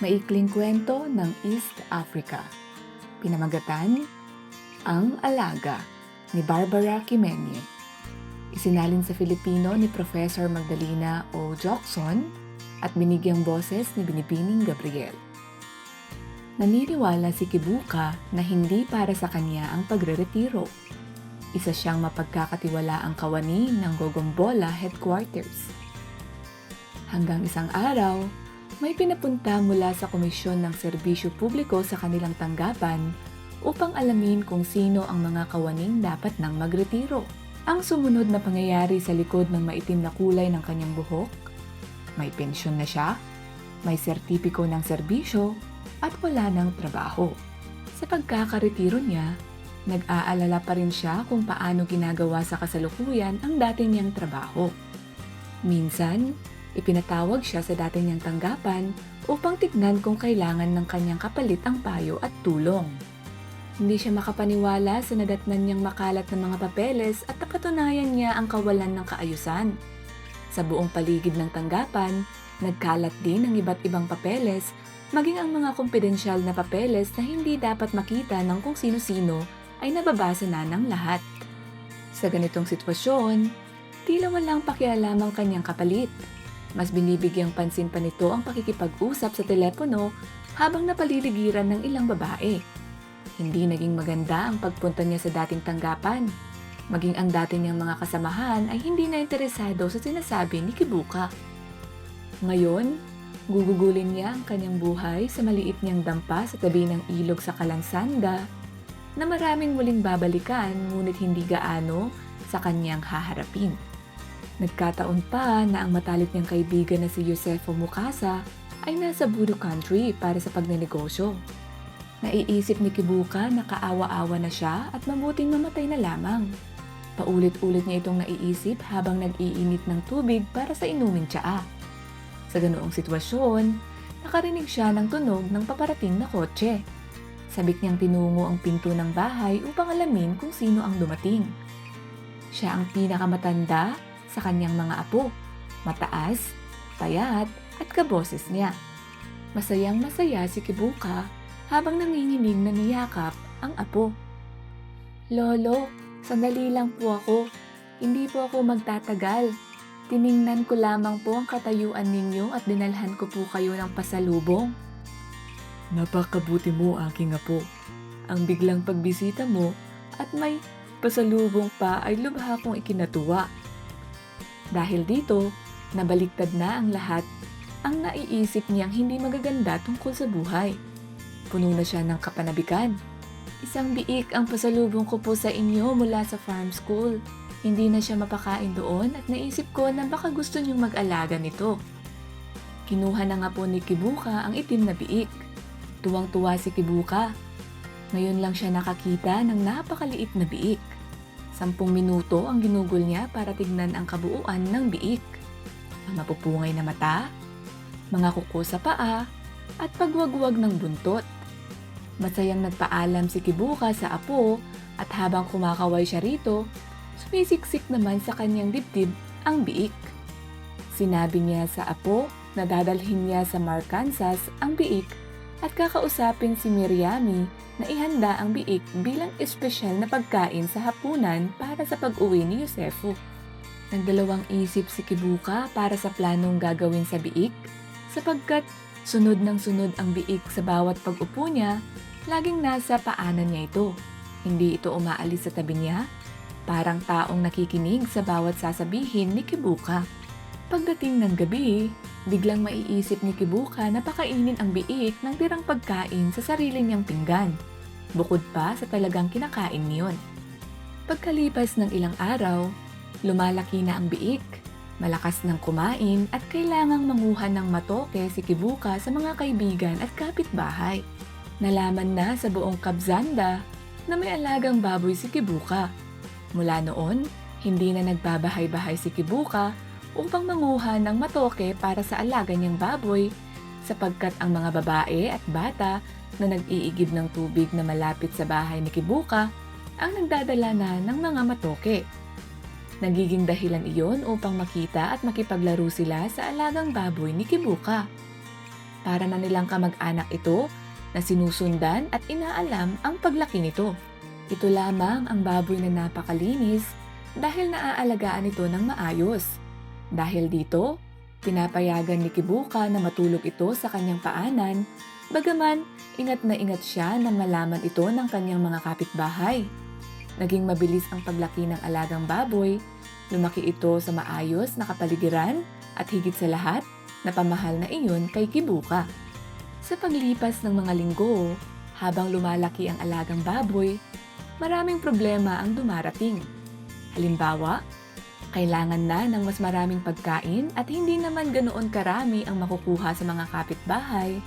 Maikling kwento ng East Africa. Pinamagatan, Ang Alaga ni Barbara Kimenye. Isinalin sa Filipino ni Professor Magdalena O. Jackson at binigyang boses ni Binibining Gabriel. Naniniwala si Kibuka na hindi para sa kanya ang pagre-retiro. Isa siyang mapagkakatiwalaang kawani ng Gogombola Headquarters. Hanggang isang araw, may pinapunta mula sa Komisyon ng Serbisyo Publiko sa kanilang tanggapan upang alamin kung sino ang mga kawaning dapat nang magretiro. Ang sumunod na pangyayari sa likod ng maitim na kulay ng kanyang buhok, may pensyon na siya, may sertipiko ng serbisyo, at wala ng trabaho. Sa pagkakaretiro niya, nag-aalala pa rin siya kung paano ginagawa sa kasalukuyan ang dati niyang trabaho. Minsan, Ipinatawag siya sa dati niyang tanggapan upang tignan kung kailangan ng kanyang kapalit ang payo at tulong. Hindi siya makapaniwala sa nadatnan niyang makalat ng mga papeles at napatunayan niya ang kawalan ng kaayusan. Sa buong paligid ng tanggapan, nagkalat din ang iba't ibang papeles, maging ang mga kompedensyal na papeles na hindi dapat makita ng kung sino-sino ay nababasa na ng lahat. Sa ganitong sitwasyon, tila walang pakialam ang kanyang kapalit. Mas binibigyang pansin pa nito ang pakikipag-usap sa telepono habang napaliligiran ng ilang babae. Hindi naging maganda ang pagpunta niya sa dating tanggapan. Maging ang dati niyang mga kasamahan ay hindi na interesado sa sinasabi ni Kibuka. Ngayon, gugugulin niya ang kanyang buhay sa maliit niyang dampa sa tabi ng ilog sa Kalansanda na maraming muling babalikan ngunit hindi gaano sa kanyang haharapin. Nagkataon pa na ang matalik niyang kaibigan na si Yosefo Mukasa ay nasa Budo Country para sa pagnenegosyo. Naiisip ni Kibuka na kaawa-awa na siya at mabuting mamatay na lamang. Paulit-ulit niya itong naiisip habang nag-iinit ng tubig para sa inuming tsaa. Sa ganoong sitwasyon, nakarinig siya ng tunog ng paparating na kotse. Sabik niyang tinungo ang pinto ng bahay upang alamin kung sino ang dumating. Siya ang pinakamatanda sa kanyang mga apo. Mataas, payat, at kaboses niya. Masayang masaya si Kibuka habang nanginginig na niyakap ang apo. Lolo, sandali lang po ako. Hindi po ako magtatagal. Tiningnan ko lamang po ang katayuan ninyo at dinalhan ko po kayo ng pasalubong. Napakabuti mo, aking apo. Ang biglang pagbisita mo at may pasalubong pa ay lubha kong ikinatuwa. Dahil dito, nabaliktad na ang lahat ang naiisip niyang hindi magaganda tungkol sa buhay. Puno na siya ng kapanabikan. Isang biik ang pasalubong ko po sa inyo mula sa farm school. Hindi na siya mapakain doon at naisip ko na baka gusto niyong mag-alaga nito. Kinuha na nga po ni Kibuka ang itim na biik. Tuwang-tuwa si Kibuka. Ngayon lang siya nakakita ng napakaliit na biik. Sampung minuto ang ginugol niya para tignan ang kabuuan ng biik. Ang mapupungay na mata, mga kuko sa paa, at pagwagwag ng buntot. Masayang nagpaalam si Kibuka sa apo at habang kumakaway siya rito, sumisiksik naman sa kanyang dibdib ang biik. Sinabi niya sa apo na dadalhin niya sa Markansas ang biik at kakausapin si Miriami na ihanda ang biik bilang espesyal na pagkain sa hapunan para sa pag-uwi ni Yosefo. Nagdalawang isip si Kibuka para sa planong gagawin sa biik sapagkat sunod ng sunod ang biik sa bawat pag-upo niya, laging nasa paanan niya ito. Hindi ito umaalis sa tabi niya, parang taong nakikinig sa bawat sasabihin ni Kibuka. Pagdating ng gabi, biglang maiisip ni Kibuka na pakainin ang biik ng tirang pagkain sa sarili niyang pinggan. Bukod pa sa talagang kinakain niyon. Pagkalipas ng ilang araw, lumalaki na ang biik. Malakas ng kumain at kailangang manguha ng matoke si Kibuka sa mga kaibigan at kapitbahay. Nalaman na sa buong Kabzanda na may alagang baboy si Kibuka. Mula noon, hindi na nagbabahay-bahay si Kibuka upang manguha ng matoke para sa alaga niyang baboy sapagkat ang mga babae at bata na nag-iigib ng tubig na malapit sa bahay ni Kibuka ang nagdadala na ng mga matoke. Nagiging dahilan iyon upang makita at makipaglaro sila sa alagang baboy ni Kibuka. Para na nilang kamag-anak ito na sinusundan at inaalam ang paglaki nito. Ito lamang ang baboy na napakalinis dahil naaalagaan ito ng maayos. Dahil dito, pinapayagan ni Kibuka na matulog ito sa kanyang paanan, bagaman ingat na ingat siya na malaman ito ng kanyang mga kapitbahay. Naging mabilis ang paglaki ng alagang baboy, lumaki ito sa maayos na kapaligiran at higit sa lahat, napamahal na iyon kay Kibuka. Sa paglipas ng mga linggo, habang lumalaki ang alagang baboy, maraming problema ang dumarating. Halimbawa, kailangan na ng mas maraming pagkain at hindi naman ganoon karami ang makukuha sa mga kapitbahay.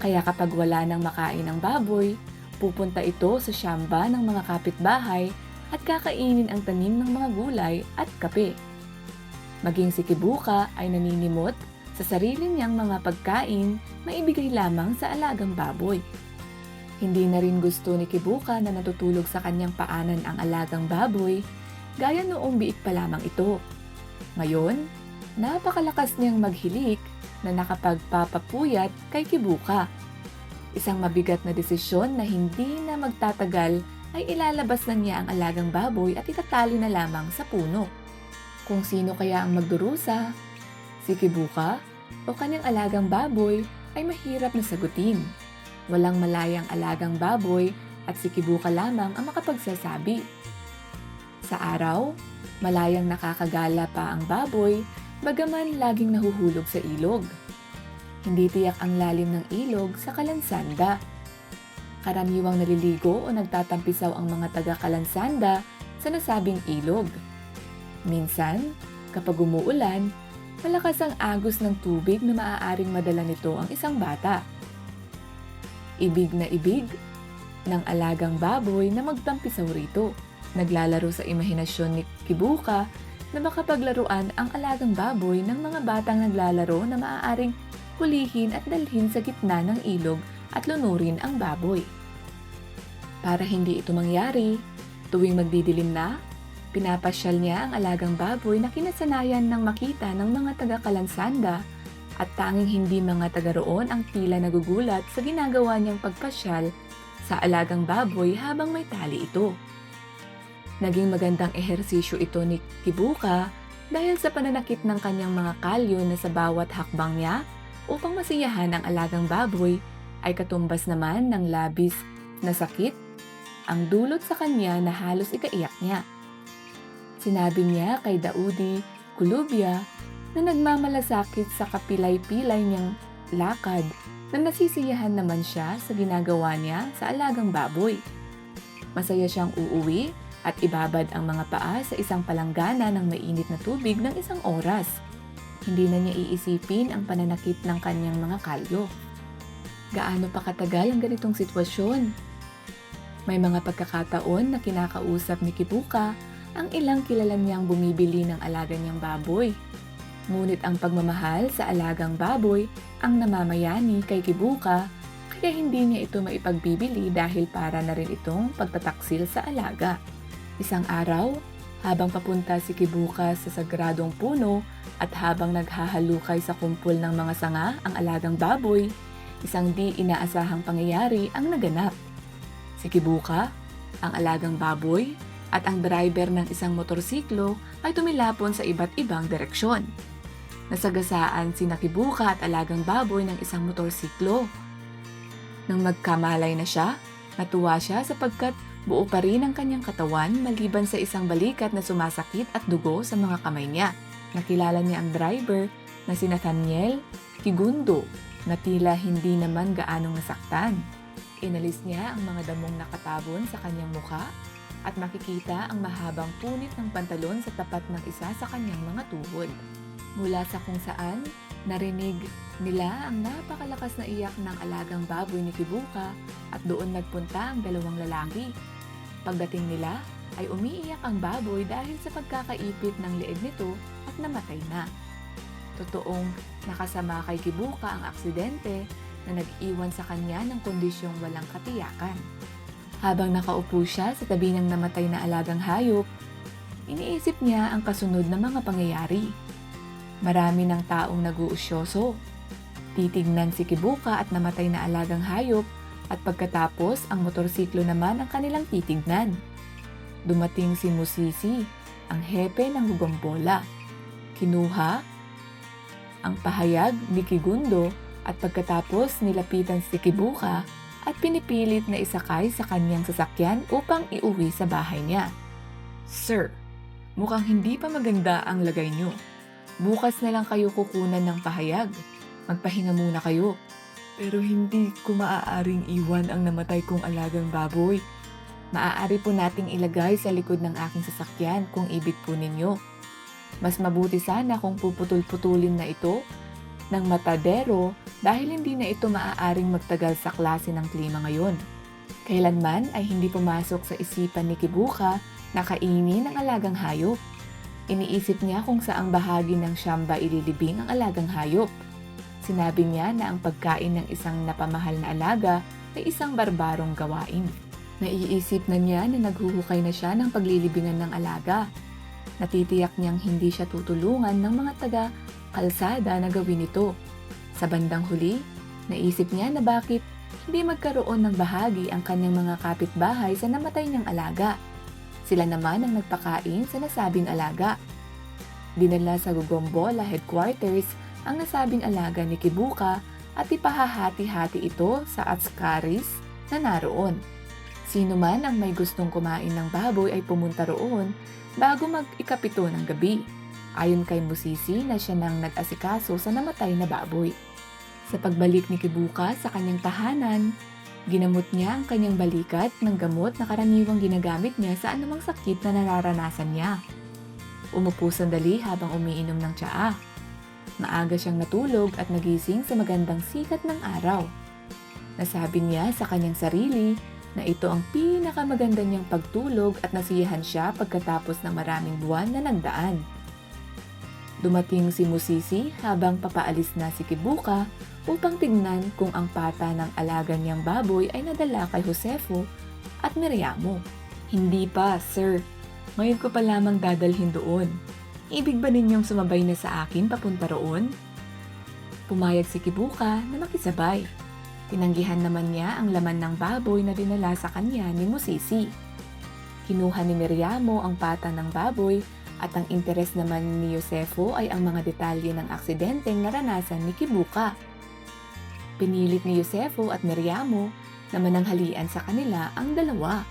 Kaya kapag wala nang makain ang baboy, pupunta ito sa syamba ng mga kapitbahay at kakainin ang tanim ng mga gulay at kape. Maging si Kibuka ay naninimot sa sarili niyang mga pagkain na ibigay lamang sa alagang baboy. Hindi na rin gusto ni Kibuka na natutulog sa kanyang paanan ang alagang baboy gaya noong biik pa lamang ito. Ngayon, napakalakas niyang maghilik na nakapagpapapuyat kay Kibuka. Isang mabigat na desisyon na hindi na magtatagal ay ilalabas na niya ang alagang baboy at itatali na lamang sa puno. Kung sino kaya ang magdurusa, si Kibuka o kanyang alagang baboy ay mahirap na sagutin. Walang malayang alagang baboy at si Kibuka lamang ang makapagsasabi. Sa araw, malayang nakakagala pa ang baboy, bagaman laging nahuhulog sa ilog. Hindi tiyak ang lalim ng ilog sa kalansanda. Karaniwang naliligo o nagtatampisaw ang mga taga-kalansanda sa nasabing ilog. Minsan, kapag umuulan, malakas ang agos ng tubig na maaaring madala nito ang isang bata. Ibig na ibig ng alagang baboy na magtampisaw rito. Naglalaro sa imahinasyon ni Kibuka na makapaglaruan ang alagang baboy ng mga batang naglalaro na maaaring hulihin at dalhin sa gitna ng ilog at lunurin ang baboy. Para hindi ito mangyari, tuwing magdidilim na, pinapasyal niya ang alagang baboy na kinasanayan ng makita ng mga taga-kalansanda at tanging hindi mga taga roon ang tila nagugulat sa ginagawa niyang pagpasyal sa alagang baboy habang may tali ito. Naging magandang ehersisyo ito ni Kibuka dahil sa pananakit ng kanyang mga kalyo na sa bawat hakbang niya upang masiyahan ang alagang baboy ay katumbas naman ng labis na sakit ang dulot sa kanya na halos ikaiyak niya. Sinabi niya kay Daudi Kulubya na nagmamalasakit sa kapilay-pilay niyang lakad na nasisiyahan naman siya sa ginagawa niya sa alagang baboy. Masaya siyang uuwi at ibabad ang mga paa sa isang palanggana ng mainit na tubig ng isang oras. Hindi na niya iisipin ang pananakit ng kanyang mga kalyo. Gaano pa katagal ang ganitong sitwasyon? May mga pagkakataon na kinakausap ni Kibuka ang ilang kilala niyang bumibili ng alaga niyang baboy. Ngunit ang pagmamahal sa alagang baboy ang namamayani kay Kibuka kaya hindi niya ito maipagbibili dahil para na rin itong pagtataksil sa alaga. Isang araw, habang papunta si Kibuka sa sagradong puno at habang naghahalukay sa kumpol ng mga sanga ang alagang baboy, isang di inaasahang pangyayari ang naganap. Si Kibuka, ang alagang baboy, at ang driver ng isang motorsiklo ay tumilapon sa iba't ibang direksyon. Nasagasaan si Nakibuka at alagang baboy ng isang motorsiklo. Nang magkamalay na siya, natuwa siya sapagkat buo pa rin ang kanyang katawan maliban sa isang balikat na sumasakit at dugo sa mga kamay niya. Nakilala niya ang driver na si Nathaniel Kigundo na tila hindi naman gaanong nasaktan. Inalis niya ang mga damong nakatabon sa kanyang muka at makikita ang mahabang punit ng pantalon sa tapat ng isa sa kanyang mga tuhod. Mula sa kung saan, narinig nila ang napakalakas na iyak ng alagang baboy ni Kibuka at doon nagpunta ang dalawang lalaki. Pagdating nila, ay umiiyak ang baboy dahil sa pagkakaipit ng leeg nito at namatay na. Totoong nakasama kay Kibuka ang aksidente na nag-iwan sa kanya ng kondisyong walang katiyakan. Habang nakaupo siya sa tabi ng namatay na alagang hayop, iniisip niya ang kasunod na mga pangyayari. Marami ng taong nag-uusyoso. Natitignan si Kibuka at namatay na alagang hayop at pagkatapos ang motorsiklo naman ang kanilang titignan. Dumating si Musisi, ang hepe ng Gugombola. Kinuha ang pahayag ni Kigundo at pagkatapos nilapitan si Kibuka at pinipilit na isakay sa kanyang sasakyan upang iuwi sa bahay niya. Sir, mukhang hindi pa maganda ang lagay niyo. Bukas na lang kayo kukunan ng pahayag. Magpahinga muna kayo. Pero hindi ko maaaring iwan ang namatay kong alagang baboy. Maaari po nating ilagay sa likod ng aking sasakyan kung ibig po ninyo. Mas mabuti sana kung puputol-putulin na ito ng matadero dahil hindi na ito maaaring magtagal sa klase ng klima ngayon. Kailanman ay hindi pumasok sa isipan ni Kibuka na kainin ang alagang hayop. Iniisip niya kung saang bahagi ng siyamba ililibing ang alagang hayop. Sinabi niya na ang pagkain ng isang napamahal na alaga ay isang barbarong gawain. Naiisip na niya na naghuhukay na siya ng paglilibingan ng alaga. Natitiyak niyang hindi siya tutulungan ng mga taga kalsada na gawin ito. Sa bandang huli, naisip niya na bakit hindi magkaroon ng bahagi ang kanyang mga kapitbahay sa namatay niyang alaga. Sila naman ang nagpakain sa nasabing alaga. Dinala sa Gugombola headquarters ang nasabing alaga ni Kibuka at ipahahati-hati ito sa atskaris na naroon. Sino man ang may gustong kumain ng baboy ay pumunta roon bago mag-ikapito ng gabi. Ayon kay Musisi na siya nang nag-asikaso sa namatay na baboy. Sa pagbalik ni Kibuka sa kanyang tahanan, ginamot niya ang kanyang balikat ng gamot na karaniwang ginagamit niya sa anumang sakit na nararanasan niya. Umupo sandali habang umiinom ng tsaa. Maaga siyang natulog at nagising sa magandang sikat ng araw. Nasabi niya sa kanyang sarili na ito ang pinakamaganda niyang pagtulog at nasiyahan siya pagkatapos ng maraming buwan na nagdaan. Dumating si Musisi habang papaalis na si Kibuka upang tignan kung ang pata ng alaga niyang baboy ay nadala kay Josefo at Miriamo. Hindi pa, sir. Ngayon ko pa lamang dadalhin doon. Ibig ba ninyong sumabay na sa akin papunta roon? Pumayag si Kibuka na makisabay. Tinanggihan naman niya ang laman ng baboy na dinala sa kanya ni Musisi. Kinuha ni Miriamo ang pata ng baboy at ang interes naman ni Yosefo ay ang mga detalye ng aksidenteng naranasan ni Kibuka. Pinilit ni Yosefo at Miriamo na mananghalian sa kanila ang dalawa.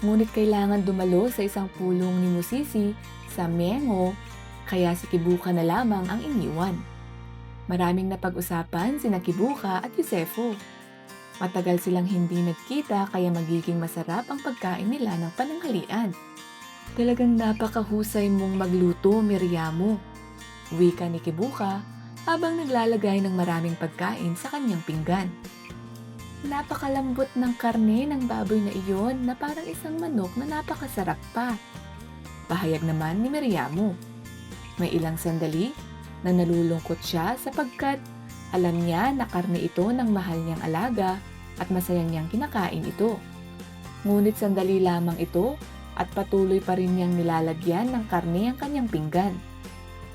Ngunit kailangan dumalo sa isang pulong ni Musisi sa Mengo, kaya si Kibuka na lamang ang iniwan. Maraming napag-usapan sina Kibuka at Yosefo. Matagal silang hindi nagkita kaya magiging masarap ang pagkain nila ng pananghalian. Talagang napakahusay mong magluto, Miriamo. Wika ni Kibuka habang naglalagay ng maraming pagkain sa kanyang pinggan. Napakalambot ng karne ng baboy na iyon na parang isang manok na napakasarap pa. Pahayag naman ni Miriamo. May ilang sandali na nalulungkot siya sapagkat alam niya na karne ito ng mahal niyang alaga at masayang niyang kinakain ito. Ngunit sandali lamang ito at patuloy pa rin niyang nilalagyan ng karne ang kanyang pinggan.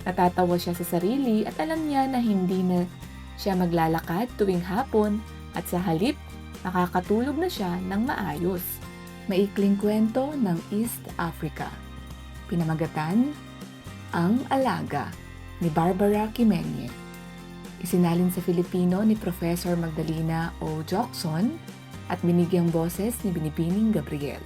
Natatawa siya sa sarili at alam niya na hindi na siya maglalakad tuwing hapon at sa halip nakakatulog na siya ng maayos. Maikling kwento ng East Africa. Pinamagatan, Ang Alaga ni Barbara Kimenye. Isinalin sa Filipino ni Professor Magdalena O. Jackson at binigyang boses ni Binibining Gabriel.